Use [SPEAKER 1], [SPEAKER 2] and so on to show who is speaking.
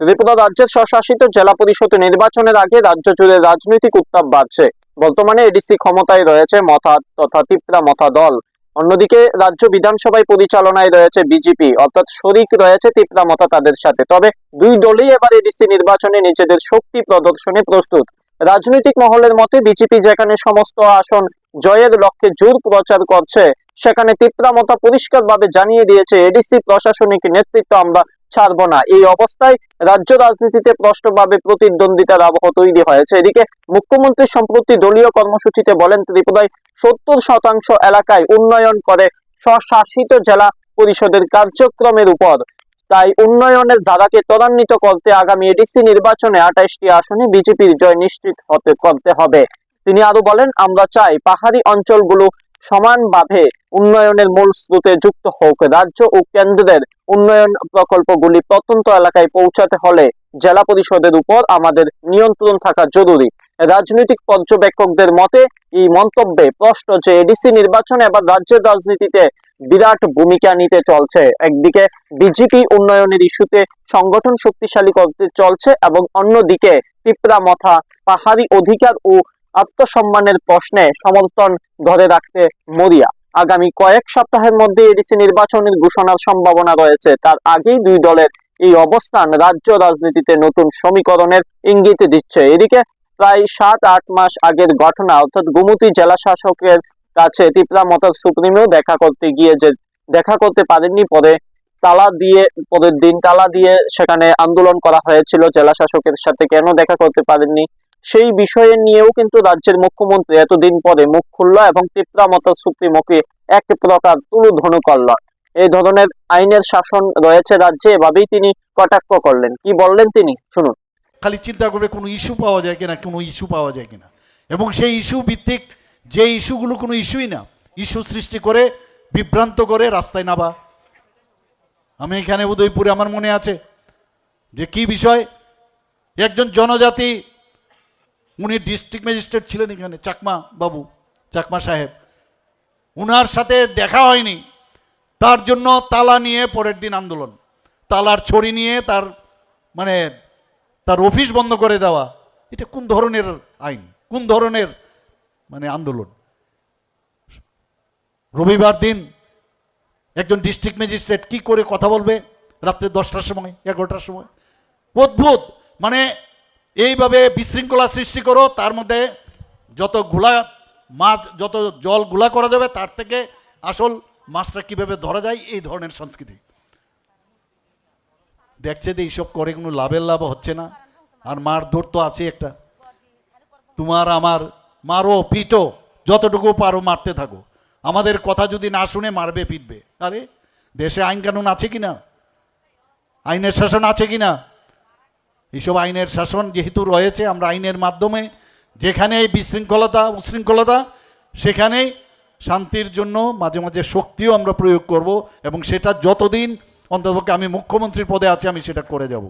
[SPEAKER 1] ত্রিপুরা রাজ্যের স্বশাসিত জেলা পরিষদ নির্বাচনের আগে রাজ্য জুড়ে রাজনৈতিক উত্তাপ বাড়ছে। বর্তমানে এডিসি ক্ষমতায় রয়েছে মথা তথা তিপ্রা মথা দল। অন্যদিকে রাজ্য বিধানসভায় পরিচালনায় রয়েছে বিজেপি, অর্থাৎ শরিক রয়েছে তিপ্রা মথা তাদের সাথে। তবে দুই দলই এবার এডিসি নির্বাচনে নিজেদের শক্তি প্রদর্শনে প্রস্তুত। রাজনৈতিক মহলের মতে বিজেপি যেখানে সমস্ত আসন জয়ের লক্ষ্যে জোর প্রচার করছে, সেখানে তিপ্রা মতা পরিষ্কারভাবে জানিয়ে দিয়েছে এডিসি প্রশাসনিক নেতৃত্ব আমরা ছাড়বো না। এই অবস্থায় রাজ্য রাজনীতিতে স্পষ্টভাবে প্রতিদ্বন্দ্বিতার আবহ তৈরি হয়েছে। এদিকে মুখ্যমন্ত্রী সম্প্রতি দলীয় কর্মসূচিতে বলেন, ত্রিপুরায় সত্তর শতাংশ এলাকায় উন্নয়ন করে স্বশাসিত জেলা পরিষদের কার্যক্রমের উপর। তাই উন্নয়নের ধারাকে ত্বরান্বিত করতে আগামী এডিসি নির্বাচনে আঠাইশটি আসনে বিজেপির জয় নিশ্চিত হতে, করতে হবে। তিনি আরও বলেন, আমরা চাই পাহাড়ি অঞ্চলগুলো সমানভাবে উন্নয়নের মূল স্রোতে যুক্ত হোক রাজ্য ও কেন্দ্রের উন্নয়ন প্রকল্পগুলি প্রত্যন্ত এলাকায় পৌঁছাতে হলে জেলা পরিষদের উপর আমাদের নিয়ন্ত্রণ থাকা জরুরি। রাজনৈতিক পর্যবেক্ষকদের মতে, এই মন্তব্যে প্রশ্ন যে এডিসি নির্বাচন এবার রাজ্যের রাজনীতিতে বিরাট ভূমিকা নিতে চলছে। একদিকে বিজেপি উন্নয়নের ইস্যুতে সংগঠন শক্তিশালী করতে চলছে এবং অন্যদিকে পিঁপড়া মথা, পাহাড়ি অধিকার ও আত্মসম্মানের প্রশ্নে সমর্থন ধরে রাখতে মরিয়া। আগামী কয়েক সপ্তাহের মধ্যে এডিসি নির্বাচনের ঘোষণার সম্ভাবনা রয়েছে। তার আগেই দুই দলের এই অবস্থান রাজ্য রাজনীতিতে নতুন সমীকরণের ইঙ্গিত দিচ্ছে। এদিকে প্রায় সাত, আট মাস আগের ঘটনা, অর্থাৎ গুমতি জেলা শাসকের কাছে তিপ্রা মতার সুপ্রিমো দেখা করতে গিয়ে যে দেখা করতে পারেননি, পরে তালা দিয়ে, পরের দিন তালা দিয়ে সেখানে আন্দোলন করা হয়েছিল। জেলা শাসকের সাথে কেন দেখা করতে পারেননি? সেই বিষয়ে নিয়েও কিন্তু রাজ্যের মুখ্যমন্ত্রী এতদিন পরে মুখ খুলল এবং তিপ্রা মতার সুপ্রিমোকে এক প্রকার তুলুধনু করল। এই ধরনের আইনের শাসন রয়েছে রাজ্যে, এভাবেই তিনি কটাক্ষ করলেন। কি বললেন তিনি? শুনুন।
[SPEAKER 2] খালি চিন্তা করবে কোনো ইস্যু পাওয়া যায় কিনা, কোনো ইস্যু পাওয়া যায় কিনা। এবং সেই ইস্যু ভিত্তিক যে ইস্যুগুলো কোনো ইস্যুই না, ইস্যু সৃষ্টি করে, বিভ্রান্ত করে রাস্তায় নাবা আমি এখানে উদয়পুরে আমার মনে আছে যে কি বিষয়? একজন জনজাতি উনি ডিস্ট্রিক্ট ম্যাজিস্ট্রেট ছিলেন এখানে, চাকমা বাবু, চাকমা সাহেব। উনার সাথে দেখা হয়নি। তার জন্য তালা নিয়ে পরের দিন আন্দোলন। তালার ছড়ি নিয়ে তার মানে তার অফিস বন্ধ করে দেওয়া। এটা কোন ধরনের আইন? কোন ধরনের মানে আন্দোলন? রবিবার দিন একজন ডিস্ট্রিক্ট ম্যাজিস্ট্রেট কি করে কথা বলবে? রাত্রে দশটার সময়, এগারোটার সময়? অদ্ভুত! মানে এইভাবে বিশৃঙ্খলা সৃষ্টি করো, তার মধ্যে যত ঘোলা মাছ, যত জল ঘোলা করা যাবে, তার থেকে আসল মাছটা কীভাবে ধরা যায়, এই ধরনের সংস্কৃতি। দেখছে যে এইসব করে কোনো লাভের লাভ হচ্ছে না। আর মার মারধর তো আছে একটা। তোমার আমার, মারো, পিটো, যতটুকু পারো মারতে থাকো। আমাদের কথা যদি না শুনে মারবে, পিটবে। আরে, দেশে আইন কানুন আছে কি না আইনের শাসন আছে কি না এইসব আইনের শাসন যেহেতু রয়েছে, আমরা আইনের মাধ্যমে যেখানে এই বিশৃঙ্খলতা, উশৃঙ্খলতা, সেখানেই শান্তির জন্য মাঝে মাঝে শক্তিও আমরা প্রয়োগ করব এবং সেটা যতদিন অন্ততপক্ষে আমি মুখ্যমন্ত্রীর পদে আছি, আমি সেটা করে যাব।